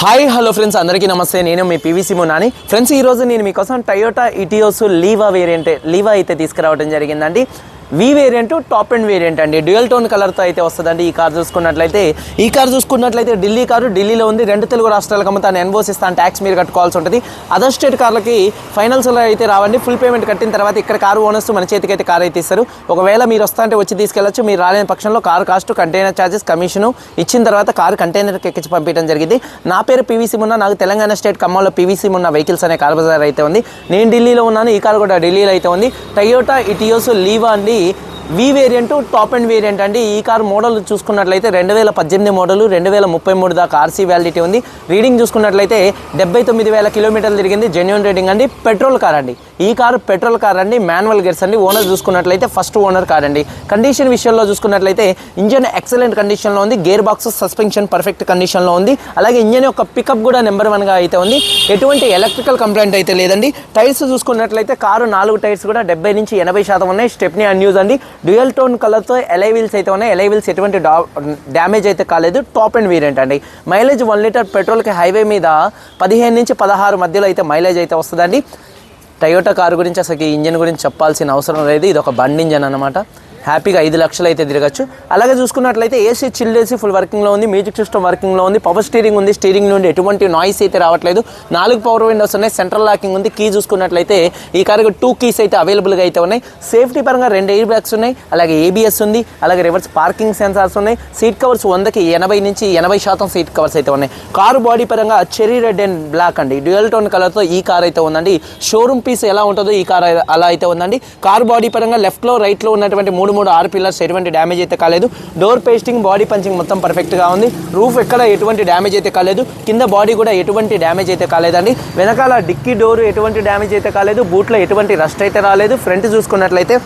Hi hello friends అందరికీ నమస్తే. నేను మీ పీవీసీ మునాని ఫ్రెండ్స్ ఈరోజు నేను మీకోసం Toyota Etios Liva variant Liva అయితే తీసుకురావడం జరిగిందండి. V variant top end variant అండి. డ్యూయల్ టోన్ కలర్తో అయితే వస్తుందండి ఈ కార్ చూసుకున్నట్లయితే. ఈ కార్ చూసుకున్నట్లయితే ఢిల్లీ కారు ఢిల్లీలో ఉంది. రెండు తెలుగు రాష్ట్రాలకు అమ్ముతాను. ఎన్వోస్ ఇస్తాను. ట్యాక్స్ మీరు కట్టుకోవాల్సి ఉంటుంది. అదర్ స్టేట్ కార్లకి ఫైనల్స్లో అయితే రావండి. ఫుల్ పేమెంట్ కట్టిన తర్వాత ఇక్కడ కారు ఓనర్స్ మన చేతికి అయితే కార్ అయితే ఇస్తారు. ఒకవేళ మీరు వస్తా అంటే వచ్చి తీసుకెళ్ళచ్చు. మీరు రాలేని పక్షంలో car cost container charges commission ఇచ్చిన తర్వాత కారు కంటైనర్కి ఎక్కించి పంపించడం జరిగింది. నా పేరు పీవీసీ ఉన్న నాకు తెలంగాణ స్టేట్ ఖమ్మంలో పీవీసీ ఉన్న వెహికల్స్ అనే కార్ బజార్ అయితే ఉంది. నేను ఢిల్లీలో ఉన్నాను. ఈ కార్ కూడా ఢిల్లీలో అయితే ఉంది. టయోటా ఇటియోస్ లీవా అండి. 你。V variant top end variant అండి. ఈ కార్ మోడల్ చూసుకున్నట్లయితే రెండు వేల పద్దెనిమిది మోడల్ రెండు వేల ముప్పై మూడు దాకా ఆర్సీ వ్యాలిడిటీ ఉంది. రీడింగ్ చూసుకున్నట్లయితే డెబ్బై తొమ్మిది వేల కిలోమీటర్లు తిరిగింది. జెన్యున్ రీడింగ్ అండి. పెట్రోల్ కార్ అండి. ఈ కారు పెట్రోల్ కార్ అండి. మాన్యువల్ గేర్స్ అండి. ఓనర్ చూసుకున్నట్లయితే ఫస్ట్ ఓనర్ కార్ అండి. కండిషన్ విషయంలో చూసుకున్నట్లయితే ఇంజన్ ఎక్సలెంట్ కండిషన్లో ఉంది. గేర్ బాక్స్ సస్పెన్షన్ పర్ఫెక్ట్ కండిషన్లో ఉంది. అలాగే ఇంజన్ యొక్క పికప్ కూడా నెంబర్ వన్గా అయితే ఉంది. ఎటువంటి ఎలక్ట్రికల్ కంప్లైంట్ అయితే లేదండి. టైర్స్ చూసుకున్నట్లయితే కారు నాలుగు టైర్స్ కూడా డెబ్బై నుంచి ఎనభై శాతం ఉన్నాయి. స్టెప్నీ అన్యూజ్ అండి. డ్యూయల్ టోన్ కలర్తో ఎలై వీల్స్ అయితే ఉన్నాయి. ఎలై వీల్స్ ఎటువంటి డ్యామేజ్ అయితే కాలేదు. టాప్ అండ్ వేరియంట్ అండి. మైలేజ్ వన్ లీటర్ పెట్రోల్కి హైవే మీద పదిహేను నుంచి పదహారు మధ్యలో అయితే మైలేజ్ అయితే వస్తుందండి. టయోటా కారు గురించి అసలు ఈ ఇంజన్ గురించి చెప్పాల్సిన అవసరం లేదు. ఇది ఒక బండి ఇంజన్ అనమాట హ్యాపీగా ఐదు లక్షలు అయితే తిరగచ్చు. అలాగే చూసుకున్నట్లయితే ఏసీ చిల్డ్ ఏసీ ఫుల్ వర్కింగ్లో ఉంది మ్యూజిక్ సిస్టమ్ వర్కింగ్లో ఉంది పవర్ స్టీరింగ్ ఉంది స్టీరింగ్ నుండి ఎటువంటి నాయిస్ అయితే రావట్లేదు. నాలుగు పవర్ విండోస్ ఉన్నాయి సెంట్రల్ లాకింగ్ ఉంది కీ చూసుకున్నట్లయితే ఈ కారుకి టూ కీస్ అయితే అవైలబుల్గా అయితే ఉన్నాయి. సేఫ్టీ పరంగా రెండు ఎయిర్ బ్యాగ్స్ ఉన్నాయి అలాగే ఏబిఎస్ ఉంది అలాగే రివర్స్ పార్కింగ్ సెన్సార్స్ ఉన్నాయి. సీట్ కవర్స్ వందకి ఎనభై నుంచి ఎనభై శాతం సీట్ కవర్స్ అయితే ఉన్నాయి. కారు బాడీ పరంగా చెరీ రెడ్ అండ్ బ్లాక్ అండి. డ్యూయల్ టోన్ కలర్తో ఈ కార్ అయితే ఉందండి. షోరూమ్ పీస్ ఎలా ఉంటుందో ఈ కార్ అలా అయితే ఉందండి. కార్ బాడీ పరంగా లెఫ్ట్లో రైట్లో ఉన్నటువంటి మూడు మూడు ఆరు పిల్లర్స్ ఎటువంటి డ్యామేజ్ అయితే కాలేదు. డోర్ పేస్టింగ్ బాడీ పంచింగ్ మొత్తం పర్ఫెక్ట్గా ఉంది. రూఫ్ ఎక్కడ ఎటువంటి డ్యామేజ్ అయితే కాలేదు. కింద బాడీ కూడా ఎటువంటి డ్యామేజ్ అయితే కాలేదండి. వెనకాల డిక్కీ డోర్ ఎటువంటి డ్యామేజ్ అయితే కాలేదు. బూట్లో ఎటువంటి రస్ట్ అయితే రాలేదు. ఫ్రంట్ చూసుకున్నట్లయితే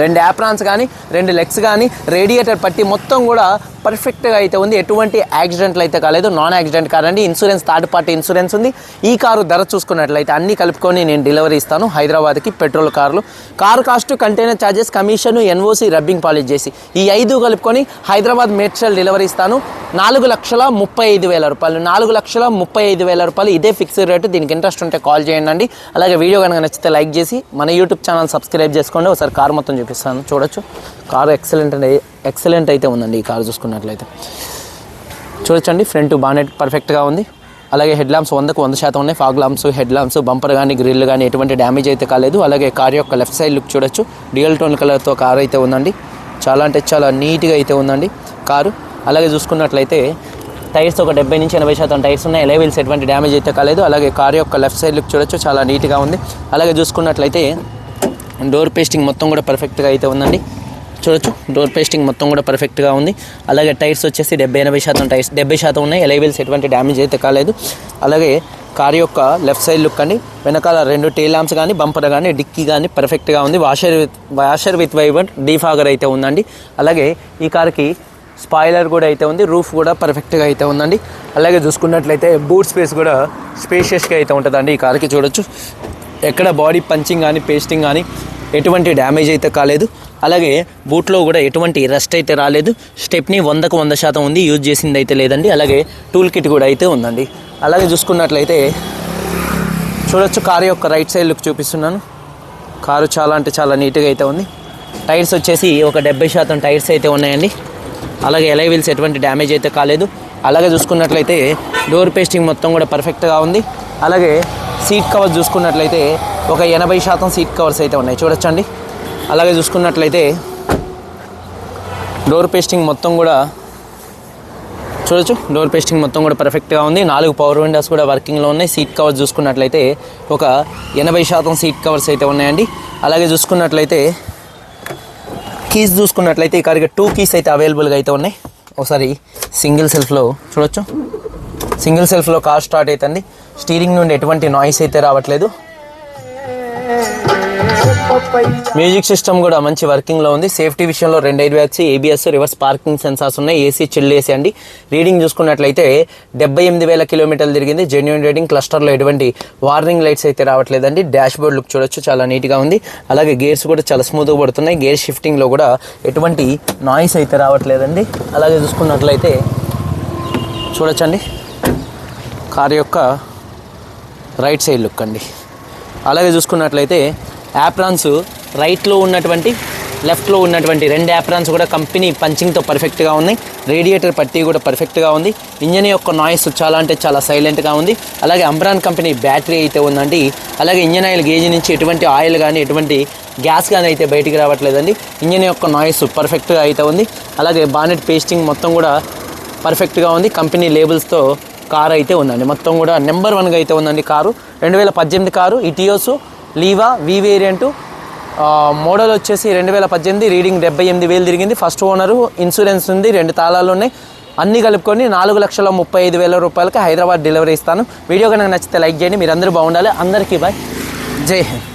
రెండు యాప్రాన్స్ కానీ రెండు లెగ్స్ కానీ రేడియేటర్ పట్టి మొత్తం కూడా పర్ఫెక్ట్గా అయితే ఉంది. ఎటువంటి యాక్సిడెంట్లు అయితే కాలేదు. నాన్ యాక్సిడెంట్ కార్ అండి ఇన్సూరెన్స్ థర్డ్ పార్టీ ఇన్సూరెన్స్ ఉంది. ఈ కారు ధర చూసుకున్నట్లయితే అన్ని కలుపుకొని నేను డెలివరీ ఇస్తాను. హైదరాబాద్కి పెట్రోల్ కార్లు. Car cost container charges commission NOC rubbing polish చేసి ఈ ఐదు కలుపుకొని హైదరాబాద్ మెట్రల్ డెలివరీ ఇస్తాను. నాలుగు లక్షల ముప్పై ఐదు వేల రూపాయలు. నాలుగు లక్షల ముప్పై ఐదు వేల రూపాయలు. ఇదే ఫిక్స్డ్ రేటు దీనికి ఇంట్రెస్ట్ ఉంటే కాల్ చేయండి అలాగే వీడియో కనుక నచ్చితే లైక్ చేసి మన యూట్యూబ్ ఛానల్ సబ్స్క్రైబ్ చేసుకోండి. ఒకసారి కారు మొత్తం చూపిస్తాను. చూడొచ్చు. కారు ఎక్సలెంట్ అండి ఎక్సలెంట్ అయితే ఉందండి ఈ కారు చూసుకున్నట్లయితే. చూడొచ్చండి ఫ్రంట్ బానెట్ పర్ఫెక్ట్గా ఉంది. అలాగే హెడ్ ల్యాంప్స్ వందకు వంద శాతం ఉన్నాయి. Fog lamps head lamps bumper కానీ గ్రిల్ కానీ ఎటువంటి డ్యామేజ్ అయితే కాలేదు. అలాగే కార్ యొక్క లెఫ్ట్ సైడ్ లుక్ చూడొచ్చు. డియల్ టోన్ కలర్తో కార్ అయితే ఉందండి. చాలా అంటే చాలా నీట్గా అయితే ఉందండి కారు. అలాగే చూసుకున్నట్లయితే టైర్స్ ఒక డెబ్బై నుంచి ఎనభై శాతం టైర్స్ ఉన్నాయి. ఎలైవిల్స్ ఎటువంటి డ్యామేజ్ అయితే కాలేదు. అలాగే కార్ యొక్క లెఫ్ట్ సైడ్ లుక్ చూడొచ్చు. చాలా నీట్గా ఉంది. అలాగే చూసుకున్నట్లయితే డోర్ పేస్టింగ్ మొత్తం కూడా పర్ఫెక్ట్గా అయితే ఉందండి. చూడొచ్చు. డోర్ పేస్టింగ్ మొత్తం కూడా పర్ఫెక్ట్గా ఉంది. అలాగే టైర్స్ వచ్చేసి డెబ్బై ఎనభై శాతం టైర్స్ డెబ్బై శాతం ఉన్నాయి. ఎలైవెల్స్ ఎటువంటి డ్యామేజ్ అయితే కాలేదు. అలాగే కార్ యొక్క లెఫ్ట్ సైడ్ లుక్ అండి. వెనకాల రెండు టేల్ ల్యాంప్స్ కానీ బంపర్ కానీ డిక్కీ కానీ పర్ఫెక్ట్గా ఉంది. Washer with washer with wiper defogger అయితే ఉందండి. అలాగే ఈ కార్కి స్పాయిలర్ కూడా అయితే ఉంది. రూఫ్ కూడా పర్ఫెక్ట్గా అయితే ఉందండి. అలాగే చూసుకున్నట్లయితే బూట్ స్పేస్ కూడా స్పేషియస్గా అయితే ఉంటుందండి ఈ కార్కి చూడొచ్చు. ఎక్కడ బాడీ పంచింగ్ కానీ పేస్టింగ్ కానీ ఎటువంటి డ్యామేజ్ అయితే కాలేదు. అలాగే బూట్లో కూడా ఎటువంటి రెస్ట్ అయితే రాలేదు. స్టెప్ని వందకు వంద శాతం ఉంది యూజ్ చేసింది అయితే లేదండి. అలాగే టూల్ కిట్ కూడా అయితే ఉందండి. అలాగే చూసుకున్నట్లయితే చూడొచ్చు కారు యొక్క రైట్ సైడ్ లుక్ చూపిస్తున్నాను. కారు చాలా అంటే చాలా నీట్గా అయితే ఉంది. టైర్స్ వచ్చేసి ఒక డెబ్బై శాతం టైర్స్ అయితే ఉన్నాయండి. అలాగే ఎలై వీల్స్ ఎటువంటి డ్యామేజ్ అయితే కాలేదు. అలాగే చూసుకున్నట్లయితే డోర్ పేస్టింగ్ మొత్తం కూడా పర్ఫెక్ట్గా ఉంది. అలాగే సీట్ కవర్స్ చూసుకున్నట్లయితే ఒక ఎనభై శాతం సీట్ కవర్స్ అయితే ఉన్నాయి. చూడొచ్చండి. అలాగే చూసుకున్నట్లయితే డోర్ పేస్టింగ్ మొత్తం కూడా చూడొచ్చు. డోర్ పేస్టింగ్ మొత్తం కూడా పర్ఫెక్ట్గా ఉంది. నాలుగు పవర్ విండోస్ కూడా వర్కింగ్లో ఉన్నాయి. సీట్ కవర్స్ చూసుకున్నట్లయితే ఒక ఎనభై శాతం సీట్ కవర్స్ అయితే ఉన్నాయండి. అలాగే చూసుకున్నట్లయితే కీస్ చూసుకున్నట్లయితే ఈ టూ కీస్ అయితే అవైలబుల్గా అయితే ఉన్నాయి. ఒకసారి సింగిల్ సెల్ఫ్లో చూడొచ్చు. సింగిల్ సెల్ఫ్లో కార్ స్టార్ట్ అవుతుంది. స్టీరింగ్ నుండి ఎటువంటి నాయిస్ అయితే రావట్లేదు. మ్యూజిక్ సిస్టమ్ కూడా మంచి వర్కింగ్లో ఉంది. సేఫ్టీ విషయంలో రెండు ఐదు bags ABS reverse parking sensors ఉన్నాయి. ఏసీ చిల్ ఏసీ అండి రీడింగ్ చూసుకున్నట్లయితే డెబ్బై ఎనిమిది వేల కిలోమీటర్లు తిరిగింది. జెన్యున్ రీడింగ్ క్లస్టర్లో ఎటువంటి వార్నింగ్ లైట్స్ అయితే రావట్లేదండి. డాష్ బోర్డ్ లుక్ చూడొచ్చు. చాలా నీట్గా ఉంది. అలాగే గేర్స్ కూడా చాలా స్మూత్గా పడుతున్నాయి. గేర్ షిఫ్టింగ్లో కూడా ఎటువంటి నాయిస్ అయితే రావట్లేదండి. అలాగే చూసుకున్నట్లయితే చూడొచ్చండి. కార్ యొక్క రైట్ సైడ్ లుక్ అండి. అలాగే చూసుకున్నట్లయితే యాప్రాన్స్ రైట్లో ఉన్నటువంటి లెఫ్ట్లో ఉన్నటువంటి రెండు యాప్రాన్స్ కూడా కంపెనీ పంచింగ్తో పర్ఫెక్ట్గా ఉన్నాయి. రేడియేటర్ పట్టీ కూడా పర్ఫెక్ట్గా ఉంది. ఇంజన్ యొక్క నాయిస్ చాలా అంటే చాలా సైలెంట్గా ఉంది. అలాగే అంబ్రాన్ కంపెనీ బ్యాటరీ అయితే ఉందండి. అలాగే ఇంజన్ ఆయిల్ గేజ్ నుంచి ఎటువంటి ఆయిల్ కానీ ఎటువంటి గ్యాస్ కానీ అయితే బయటికి రావట్లేదండి. ఇంజన్ యొక్క నాయిస్ పర్ఫెక్ట్గా అయితే ఉంది. అలాగే బానెట్ పేస్టింగ్ మొత్తం కూడా పర్ఫెక్ట్గా ఉంది. కంపెనీ లేబుల్స్తో కారు అయితే ఉందండి. మొత్తం కూడా నెంబర్ వన్గా అయితే ఉందండి కారు. రెండు వేల పద్దెనిమిది car Etios Liva V variant. Model వచ్చేసి రెండు వేల పద్దెనిమిది రీడింగ్ డెబ్బై ఎనిమిది వేలు తిరిగింది. ఫస్ట్ ఓనరు ఇన్సూరెన్స్ ఉంది రెండు తాళాలు ఉన్నాయి. అన్నీ కలుపుకొని నాలుగు లక్షల ముప్పై ఐదు వేల రూపాయలకి హైదరాబాద్ డెలివరీ ఇస్తాను. వీడియో కనుక నచ్చితే లైక్ చేయండి మీరందరూ బాగుండాలి. అందరికీ బాయ్. జై హింద్.